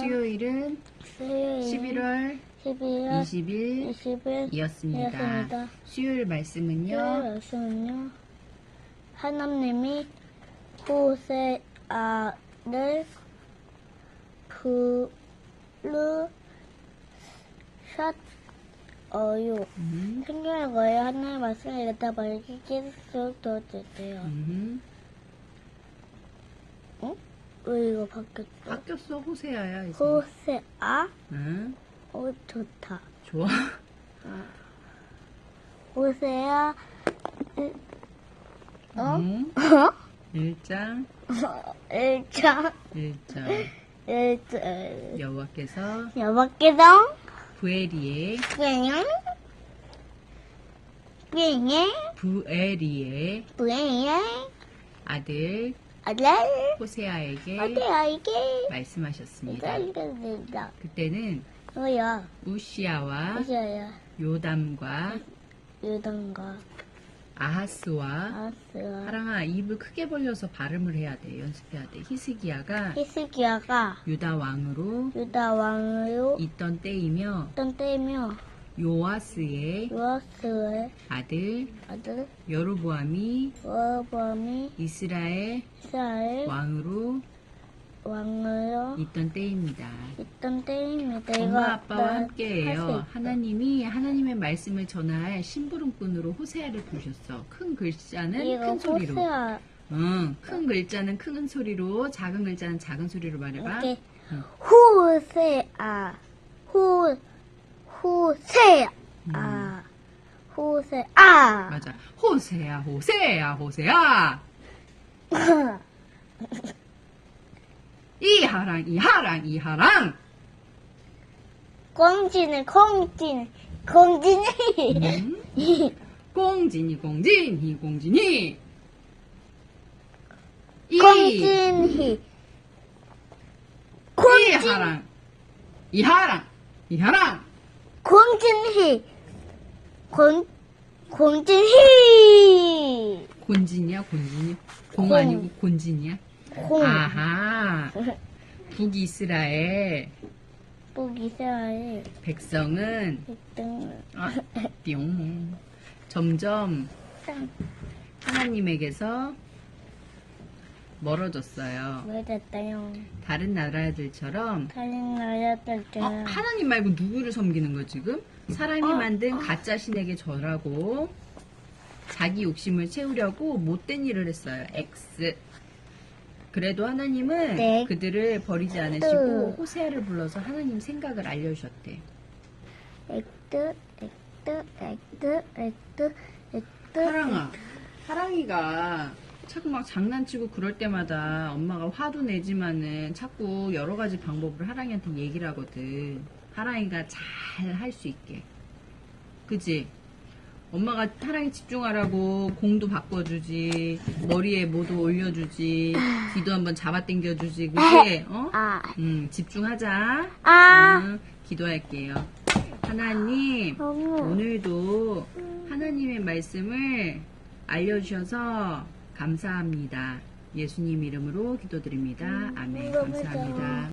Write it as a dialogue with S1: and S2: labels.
S1: 수요일은
S2: 수요일
S1: 11월
S2: 11월
S1: 20일
S2: 20일
S1: 이었습니다.
S2: 이었습니다.
S1: 수요일 말씀은요.
S2: 말씀은요. 하나님이 호세아를 부르셨어요.
S1: 음,
S2: 생각할 거예요. 하나님 말씀을 읽다 말기 계속 더 주세요.
S1: 음.
S2: 응? 왜 이거 바뀌었어?
S1: 바뀌었어 호세아야 이제.
S2: 호세 아?
S1: 응,
S2: 오, 좋다.
S1: 좋아.
S2: 호세아, 어?
S1: 음,
S2: 어?
S1: 1장
S2: 일장,
S1: 1장
S2: 일장,
S1: 여호와께서
S2: 여밖에도
S1: 부에리의
S2: 그냥, 그냥,
S1: 부에리의
S2: 그냥,
S1: 아들
S2: 아들,
S1: 호세아에게
S2: 이게?
S1: 말씀하셨습니다.
S2: 이거다.
S1: 그때는
S2: 뭐야?
S1: 우시아와
S2: 무시야.
S1: 요담과
S2: 유던가,
S1: 아하스와
S2: 아스와,
S1: 하랑아 입을 크게 벌려서 발음을 해야 돼 연습해야 돼 히스기야가
S2: 히스기야가
S1: 유다 왕으로
S2: 유다 왕으로
S1: 있던 때이며
S2: 있던 때며
S1: 요아스의
S2: 요아스의
S1: 아들
S2: 아들
S1: 여로보암이
S2: 여호밤이
S1: 이스라엘
S2: 이스라엘
S1: 왕으로
S2: 왕으로
S1: 있던 때입니다.
S2: 있던 때입니다.
S1: 엄마 아빠와
S2: 나
S1: 함께해요. 하나님이 하나님의 말씀을 전할 심부름꾼으로 호세아를 부르셨어. 큰 글자는 큰 소리로.
S2: 호세아
S1: 응, 큰 글자는 큰 소리로, 작은 글자는 작은 소리로 말해봐.
S2: 이렇게
S1: 응.
S2: 호세아 호 호세아
S1: 음.
S2: 호세 아
S1: 맞아. 호세야, 호세야, 호세야. 이하랑, 이하랑, 이하랑.
S2: 공진이 공진 공진이
S1: 음. 공진이, 공진이, 공진이. 이,
S2: 공진이 공진
S1: 이하랑, 이하랑, 이하랑.
S2: 공진이 공 공진이
S1: 곤진이야, 곤진이? 공
S2: 공.
S1: 아니고 곤진이야?
S2: 공
S1: 아하. 북이스라엘
S2: 북이스라엘
S1: 백성은
S2: 1등
S1: 아, 뿅. 점점 하나님에게서 멀어졌어요.
S2: 왜 됐다요?
S1: 다른 나라들처럼
S2: 다른 나라들 때
S1: 어, 하나님 말고 누구를 섬기는 거 지금? 사람이
S2: 어,
S1: 만든 가짜 신에게 절하고 자기 욕심을 채우려고 못된 일을 했어요. X. 그래도 하나님은
S2: 네.
S1: 그들을 버리지 않으시고 호세아를 불러서 하나님 생각을 알려주셨대.
S2: 액트 액트 액트 액트 액트
S1: 하랑아, 하랑이가 자꾸 막 장난치고 그럴 때마다 엄마가 화도 내지만은 자꾸 여러 가지 방법을 하랑이한테 얘기를 하거든. 하랑이가 잘 할 수 있게. 그지? 엄마가 하랑이 집중하라고 공도 바꿔주지, 머리에 뭐도 올려주지, 귀도 한번 잡아 당겨주지, 그지? 어?
S2: 아
S1: 음, 집중하자.
S2: 아.
S1: 음, 기도할게요. 하나님, 오늘도 하나님의 말씀을 알려주셔서 감사합니다. 예수님 이름으로 기도드립니다. 아멘. 감사합니다.